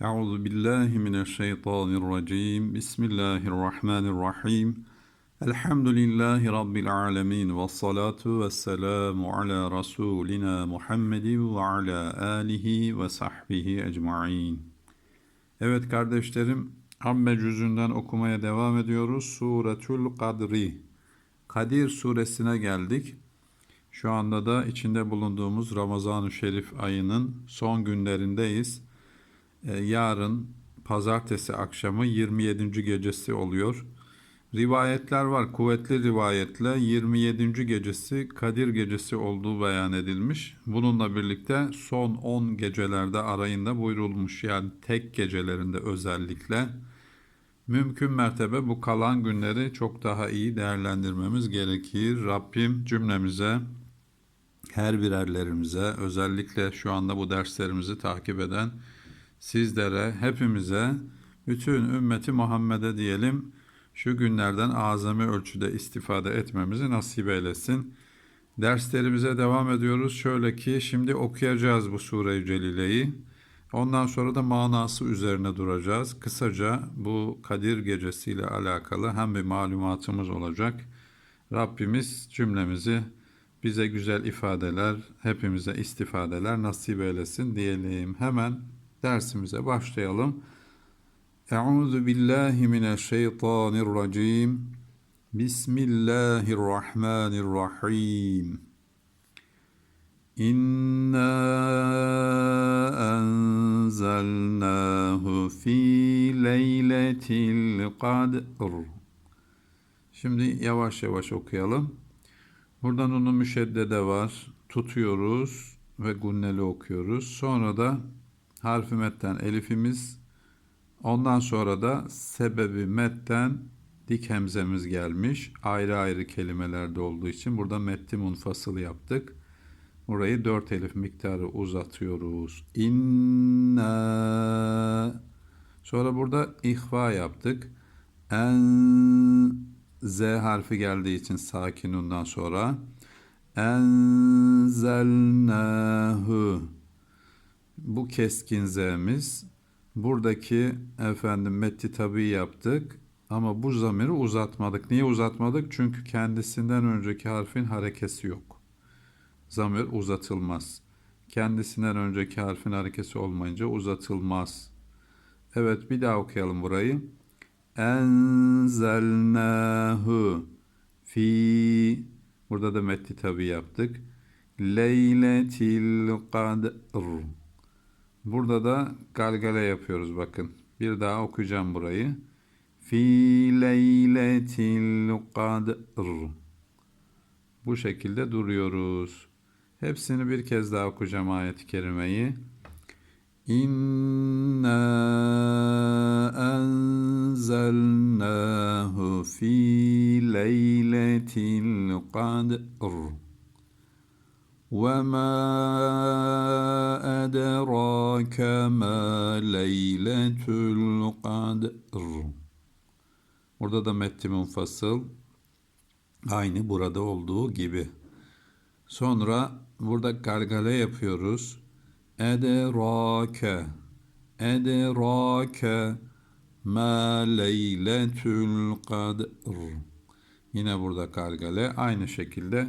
Euzu billahi mineşşeytanirracim. Bismillahirrahmanirrahim. Elhamdülillahi rabbil alamin ve salatu vesselamu ala rasulina Muhammedin ve ala alihi ve sahbihi ecmaîn. Evet kardeşlerim, Amme cüzünden okumaya devam ediyoruz. Suretül Kadri. Kadir suresine geldik. Şu anda da içinde bulunduğumuz Ramazan-ı Şerif ayının son günlerindeyiz. Ee, yarın pazartesi akşamı 27. gecesi oluyor. Rivayetler var. Kuvvetli rivayetle 27. gecesi Kadir gecesi olduğu beyan edilmiş. Bununla birlikte son 10 gecelerde arayında buyurulmuş. Yani tek gecelerinde özellikle mümkün mertebe bu kalan günleri çok daha iyi değerlendirmemiz gerekir. Rabbim cümlemize her birerlerimize özellikle şu anda bu derslerimizi takip eden sizlere, hepimize, bütün ümmeti Muhammed'e diyelim şu günlerden azami ölçüde istifade etmemizi nasip eylesin. Derslerimize devam ediyoruz. Şöyle ki şimdi okuyacağız bu sure-i celileyi. Ondan sonra da manası üzerine duracağız. Kısaca bu Kadir Gecesi ile alakalı hem bir malumatımız olacak. Rabbimiz cümlemizi bize güzel ifadeler, hepimize istifadeler nasip eylesin diyelim. Hemen dersimize başlayalım. Euzu billahi mineşşeytanirracim. Bismillahirrahmanirrahim. İnna enzelnahu fi leyletil kadr. Şimdi yavaş yavaş okuyalım. Buradan onun müşeddede var. Tutuyoruz ve gunneli okuyoruz. Sonra da harfi metten elifimiz. Ondan sonra da sebebi metten dik hemzemiz gelmiş. Ayrı ayrı kelimelerde olduğu için burada metti munfasıl yaptık. Burayı dört elif miktarı uzatıyoruz. İnna. Sonra burada ihva yaptık. En Z harfi geldiği için sakinundan sonra enzelnahu bu keskin z'miz buradaki efendim metti tabi yaptık ama bu zamiri uzatmadık. Niye uzatmadık? Çünkü kendisinden önceki harfin harekesi yok. Zamir uzatılmaz. Kendisinden önceki harfin harekesi olmayınca uzatılmaz. Evet bir daha okuyalım burayı enzelnahu fi burada da metti tabi yaptık. Leyletil kadr burada da galgale yapıyoruz bakın. Bir daha okuyacağım burayı. Fi leyletil kadr bu şekilde duruyoruz. Hepsini bir kez daha okuyacağım ayet-i kerimeyi. İnna enzelnahu fi leyletil kadr ma edrake ma leyletul kadr Burada da metti munfasıl aynı burada olduğu gibi. Sonra burada gargale yapıyoruz. Edrake Edrake Ma leyletül kadr Yine burada kargale aynı şekilde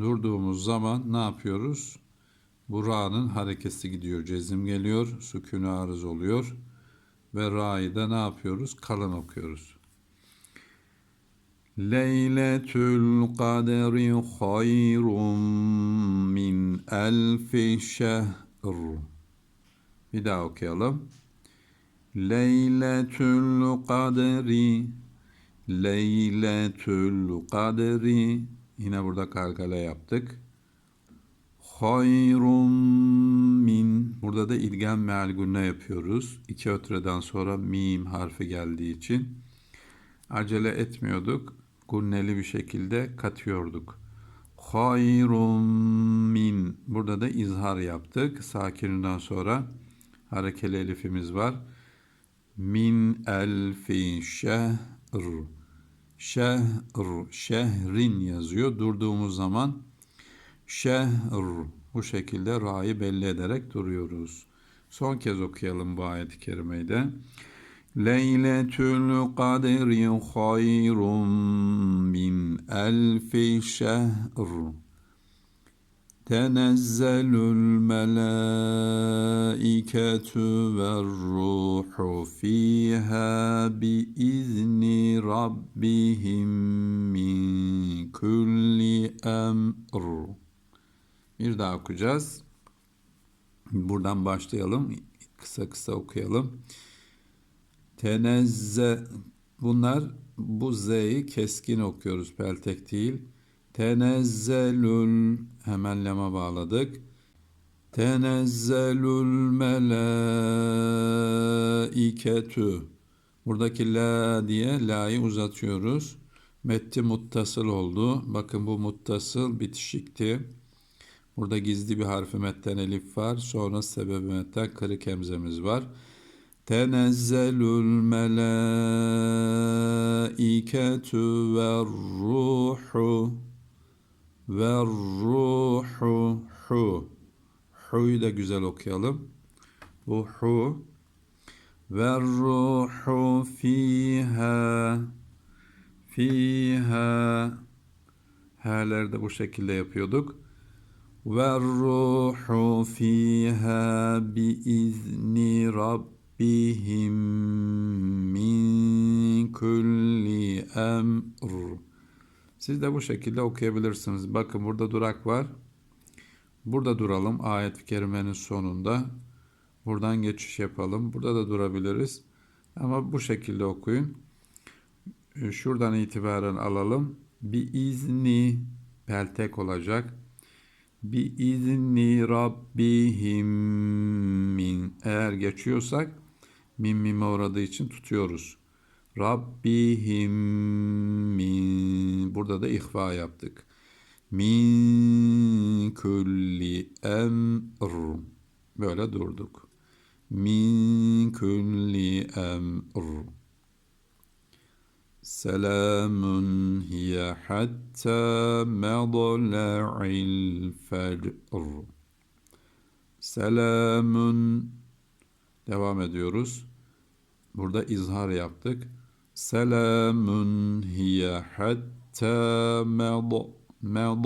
durduğumuz zaman ne yapıyoruz? Bura'nın harekesi gidiyor. Cezim geliyor. Sükûn arız oluyor. Ve ra'yı da ne yapıyoruz? Kalın okuyoruz. Leyletül kadri hayrun min elfi şehr bir daha okuyalım. Leyletül kadri Leyletül kadri Yine burada kargale yaptık. Hayrun min Burada da ilgen meal gunne yapıyoruz. İki ötreden sonra mim harfi geldiği için acele etmiyorduk. Gunneli bir şekilde katıyorduk hayrun min. Burada da izhar yaptık. Sakininden sonra harekeli elifimiz var. Min elfi şehr. Şehr, şehrin yazıyor. Durduğumuz zaman şehr bu şekilde ra'yı belli ederek duruyoruz. Son kez okuyalım bu ayet-i kerimeyi de. Leyletül kadri hayrun min elfi şehr. Tenezzelul melâiketu ve ruhu fiha bi izni rabbihim min kulli. Bir daha okuyacağız. Buradan başlayalım. Kısa kısa okuyalım. Tenezze bunlar bu Z'yi keskin okuyoruz peltek değil. Tenezzelül hemen lema bağladık. Tenezzelül melaiketü. Buradaki la diye la'yı uzatıyoruz. Metti muttasıl oldu. Bakın bu muttasıl bitişikti. Burada gizli bir harfi metten elif var. Sonra sebebi metten kırık hemzemiz var. Tenezzelül melaiketü ve ruhu ve ruhu hu. Hu'yu da güzel okuyalım. Bu hu. Ve ruhu fiha. Fiha. H'ler de bu şekilde yapıyorduk. Ve ruhu fiha bi izni rabbihim min kulli emr. Siz de bu şekilde okuyabilirsiniz. Bakın burada durak var. Burada duralım ayet-i kerimenin sonunda. Buradan geçiş yapalım. Burada da durabiliriz. Ama bu şekilde okuyun. Şuradan itibaren alalım. Bir izni peltek olacak. Bir izni rabbihim min. Eğer geçiyorsak min mime uğradığı için tutuyoruz. Rabbihim min. Burada da ihva yaptık. Min kulli emr. Böyle durduk. Min kulli emr. Selamun hiye hatta medla'il fecr. Selamun devam ediyoruz. Burada izhar yaptık. Selamun hiye hatta med med.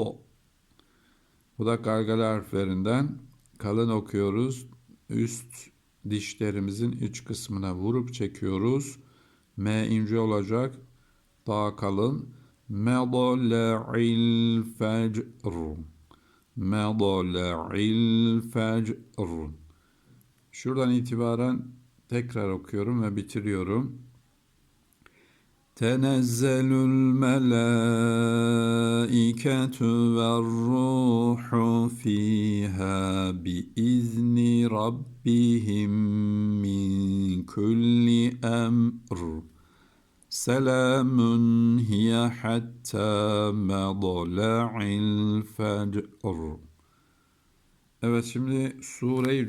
Bu da gargal harflerinden kalın okuyoruz. Üst dişlerimizin iç kısmına vurup çekiyoruz. M ince olacak. Daha kalın. Medla'il fecr. Medla'il fecr. Şuradan itibaren tekrar okuyorum ve bitiriyorum. Tenezzelül melâiketü ve ruhu fiha bi izni rabbihim min kulli emr. Selamun hiye hatta medla'il. Evet şimdi Sure-i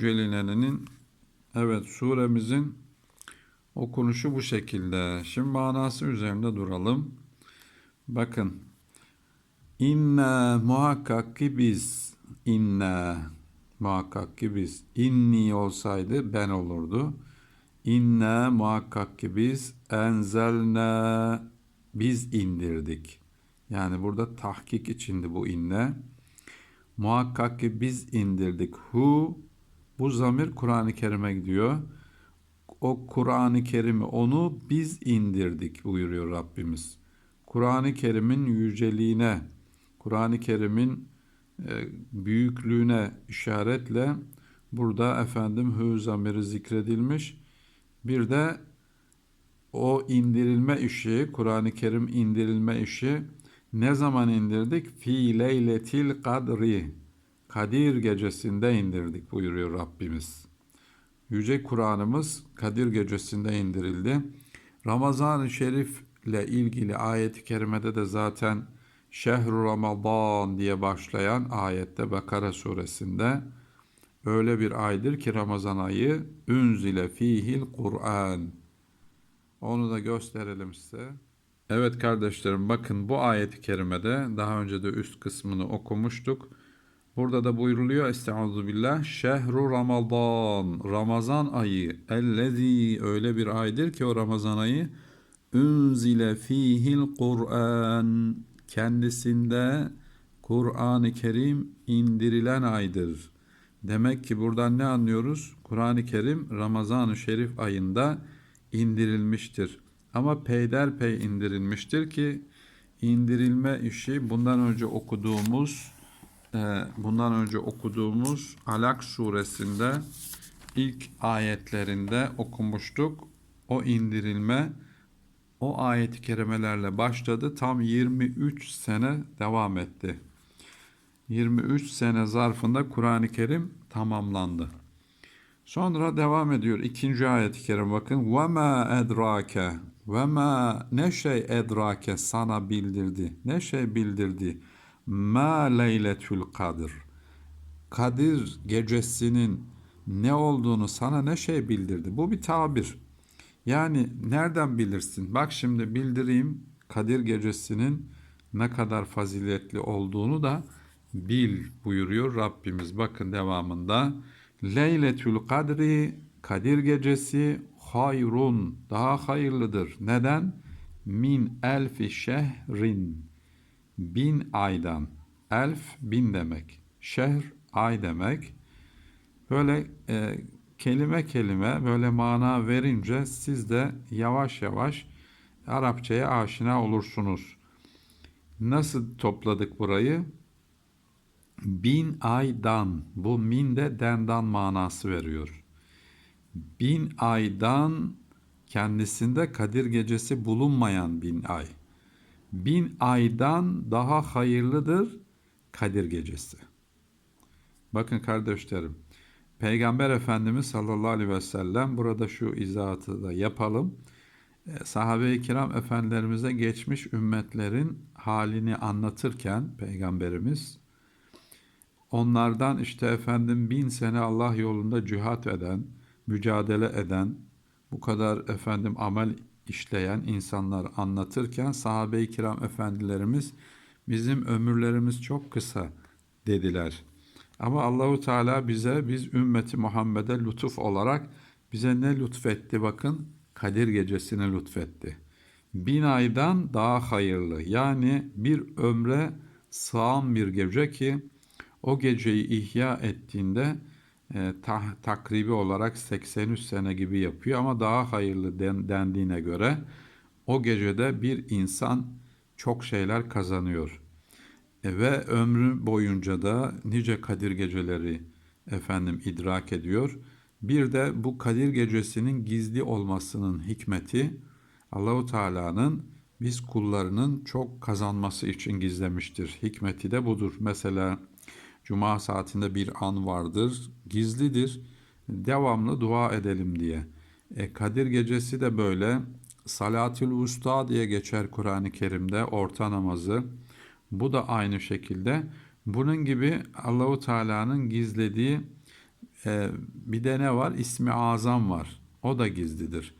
evet suremizin Okunuşu bu şekilde. Şimdi manası üzerinde duralım. Bakın. İnne muhakkak ki biz inne muhakkak ki biz inni olsaydı ben olurdu. İnne muhakkak ki biz enzelne biz indirdik. Yani burada tahkik içinde bu inne. Muhakkak ki biz indirdik. Hu bu zamir Kur'an-ı Kerim'e gidiyor o Kur'an-ı Kerim'i onu biz indirdik buyuruyor Rabbimiz. Kur'an-ı Kerim'in yüceliğine, Kur'an-ı Kerim'in e, büyüklüğüne işaretle burada efendim hü zamiri zikredilmiş. Bir de o indirilme işi, Kur'an-ı Kerim indirilme işi ne zaman indirdik? Fi leyletil kadri. Kadir gecesinde indirdik buyuruyor Rabbimiz. Yüce Kur'an'ımız Kadir Gecesi'nde indirildi. Ramazan-ı Şerif ile ilgili ayet-i kerimede de zaten Şehru Ramazan diye başlayan ayette Bakara suresinde öyle bir aydır ki Ramazan ayı ünzile fihil Kur'an. Onu da gösterelim size. Evet kardeşlerim bakın bu ayet-i kerimede daha önce de üst kısmını okumuştuk. Burada da buyruluyor Estaizu billah. Şehru Ramazan. Ramazan ayı. Ellezî öyle bir aydır ki o Ramazan ayı. Unzile fihil Kur'an. Kendisinde Kur'an-ı Kerim indirilen aydır. Demek ki buradan ne anlıyoruz? Kur'an-ı Kerim Ramazan-ı Şerif ayında indirilmiştir. Ama peyderpey indirilmiştir ki indirilme işi bundan önce okuduğumuz ee, bundan önce okuduğumuz Alak suresinde ilk ayetlerinde okumuştuk. O indirilme o ayet-i kerimelerle başladı. Tam 23 sene devam etti. 23 sene zarfında Kur'an-ı Kerim tamamlandı. Sonra devam ediyor ikinci ayet-i kerim bakın. Ve ma edrake ve ma ne şey edrake sana bildirdi. Ne şey bildirdi. Ma leyletül kadir. Kadir gecesinin ne olduğunu sana ne şey bildirdi. Bu bir tabir. Yani nereden bilirsin? Bak şimdi bildireyim Kadir gecesinin ne kadar faziletli olduğunu da bil buyuruyor Rabbimiz. Bakın devamında. Leyletül kadri Kadir gecesi hayrun daha hayırlıdır. Neden? Min elfi şehrin bin aydan. Elf bin demek. Şehr ay demek. Böyle e, kelime kelime böyle mana verince siz de yavaş yavaş Arapçaya aşina olursunuz. Nasıl topladık burayı? Bin aydan. Bu min de dendan manası veriyor. Bin aydan kendisinde Kadir gecesi bulunmayan bin ay. Bin aydan daha hayırlıdır Kadir gecesi. Bakın kardeşlerim, Peygamber Efendimiz sallallahu aleyhi ve sellem burada şu izahatı da yapalım. E, sahabe-i kiram efendilerimize geçmiş ümmetlerin halini anlatırken Peygamberimiz onlardan işte efendim bin sene Allah yolunda cihat eden, mücadele eden, bu kadar efendim amel işleyen insanlar anlatırken sahabe-i kiram efendilerimiz bizim ömürlerimiz çok kısa dediler. Ama Allahu Teala bize biz ümmeti Muhammed'e lütuf olarak bize ne lütfetti bakın Kadir gecesini lütfetti. Bin aydan daha hayırlı yani bir ömre sığan bir gece ki o geceyi ihya ettiğinde e, ta, takribi olarak 83 sene gibi yapıyor ama daha hayırlı den, dendiğine göre o gecede bir insan çok şeyler kazanıyor. E, ve ömrü boyunca da nice Kadir geceleri efendim idrak ediyor. Bir de bu Kadir gecesinin gizli olmasının hikmeti Allahu Teala'nın biz kullarının çok kazanması için gizlemiştir. Hikmeti de budur. Mesela Cuma saatinde bir an vardır, gizlidir. Devamlı dua edelim diye. E, Kadir gecesi de böyle. Salatül Usta diye geçer Kur'an-ı Kerim'de orta namazı. Bu da aynı şekilde. Bunun gibi Allahu Teala'nın gizlediği e, bir de ne var? İsmi Azam var. O da gizlidir.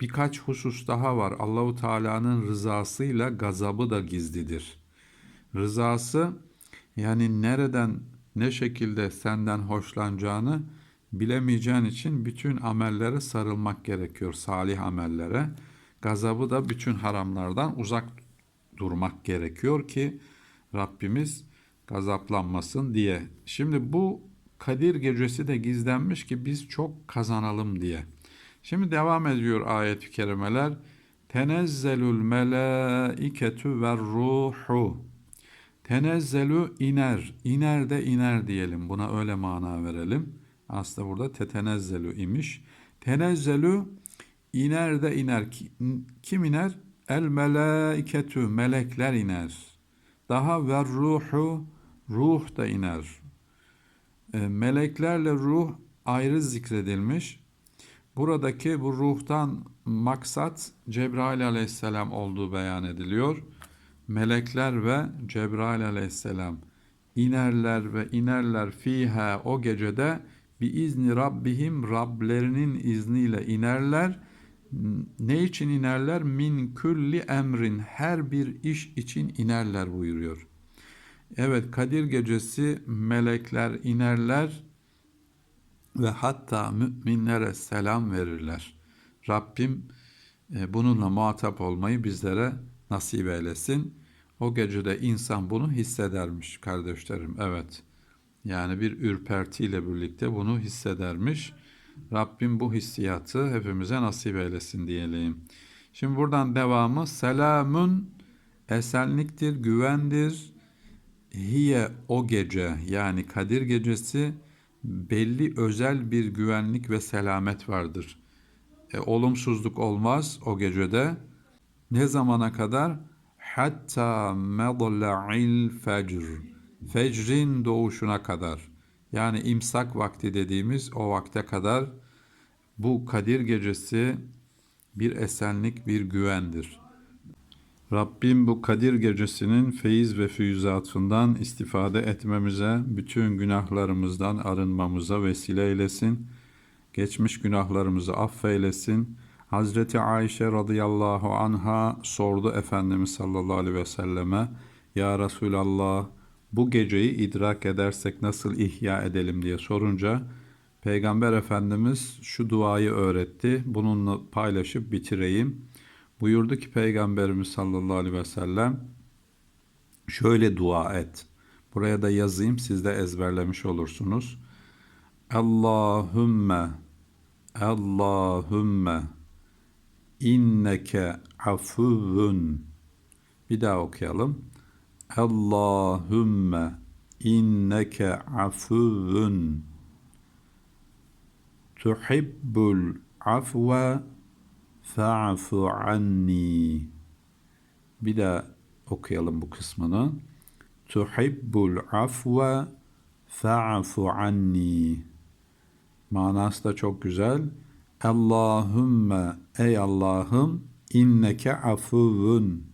Birkaç husus daha var. Allahu Teala'nın rızasıyla gazabı da gizlidir. Rızası yani nereden ne şekilde senden hoşlanacağını bilemeyeceğin için bütün amellere sarılmak gerekiyor. Salih amellere. Gazabı da bütün haramlardan uzak durmak gerekiyor ki Rabbimiz gazaplanmasın diye. Şimdi bu Kadir gecesi de gizlenmiş ki biz çok kazanalım diye. Şimdi devam ediyor ayet-i kerimeler. Tenezzelül melaiketu ve ruhu. Tenezzelu iner. İner de iner diyelim. Buna öyle mana verelim. Aslında burada tetenezzelu imiş. Tenezzelu iner de iner. Kim iner? El melaiketu melekler iner. Daha ve ruhu ruh da iner. E, meleklerle ruh ayrı zikredilmiş. Buradaki bu ruhtan maksat Cebrail aleyhisselam olduğu beyan ediliyor. Melekler ve Cebrail aleyhisselam inerler ve inerler fiha o gecede bir izni Rabbihim Rablerinin izniyle inerler ne için inerler? Min külli emrin her bir iş için inerler buyuruyor. Evet Kadir gecesi melekler inerler ve hatta müminlere selam verirler. Rabbim e, bununla muhatap olmayı bizlere nasip eylesin. O gecede insan bunu hissedermiş kardeşlerim. Evet. Yani bir ürpertiyle birlikte bunu hissedermiş. Rabbim bu hissiyatı hepimize nasip eylesin diyelim. Şimdi buradan devamı selamun esenliktir, güvendir. Hiye o gece yani Kadir gecesi belli özel bir güvenlik ve selamet vardır. E, olumsuzluk olmaz o gecede. Ne zamana kadar? Hatta medla'il fecr. Fecrin doğuşuna kadar. Yani imsak vakti dediğimiz o vakte kadar bu Kadir gecesi bir esenlik, bir güvendir. Rabbim bu Kadir gecesinin feyiz ve füyüzatından istifade etmemize, bütün günahlarımızdan arınmamıza vesile eylesin. Geçmiş günahlarımızı affeylesin. Hazreti Ayşe radıyallahu anha sordu Efendimiz sallallahu aleyhi ve selleme, Ya Resulallah bu geceyi idrak edersek nasıl ihya edelim diye sorunca, Peygamber Efendimiz şu duayı öğretti. Bununla paylaşıp bitireyim. Buyurdu ki Peygamberimiz sallallahu aleyhi ve sellem şöyle dua et. Buraya da yazayım siz de ezberlemiş olursunuz. Allahümme Allahümme inneke afuvun bir daha okuyalım. Allahümme inneke afuvun tuhibbul afwa fa'fu anni. Bir daha okuyalım bu kısmını. Tuhibbul afwa fa'fu anni. Manası da çok güzel. Allahümme ey Allah'ım inneke afuvun.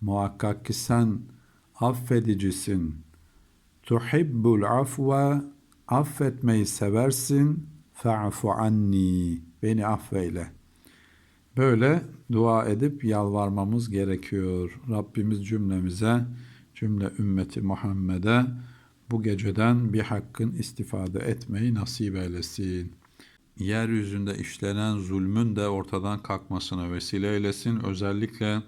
Muhakkak ki sen affedicisin. Tuhibbul afwa affetmeyi seversin. Fa'fu anni. Beni affeyle. Böyle dua edip yalvarmamız gerekiyor. Rabbimiz cümlemize, cümle ümmeti Muhammed'e bu geceden bir hakkın istifade etmeyi nasip eylesin. Yeryüzünde işlenen zulmün de ortadan kalkmasına vesile eylesin. Özellikle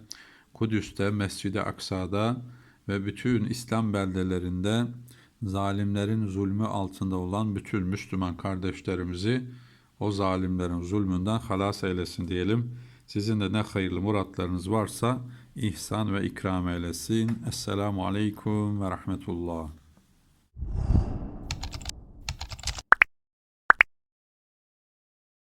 Kudüs'te, Mescid-i Aksa'da ve bütün İslam beldelerinde zalimlerin zulmü altında olan bütün Müslüman kardeşlerimizi o zalimlerin zulmünden halas eylesin diyelim. Sizin de ne hayırlı muratlarınız varsa ihsan ve ikram eylesin. Esselamu Aleyküm ve Rahmetullah.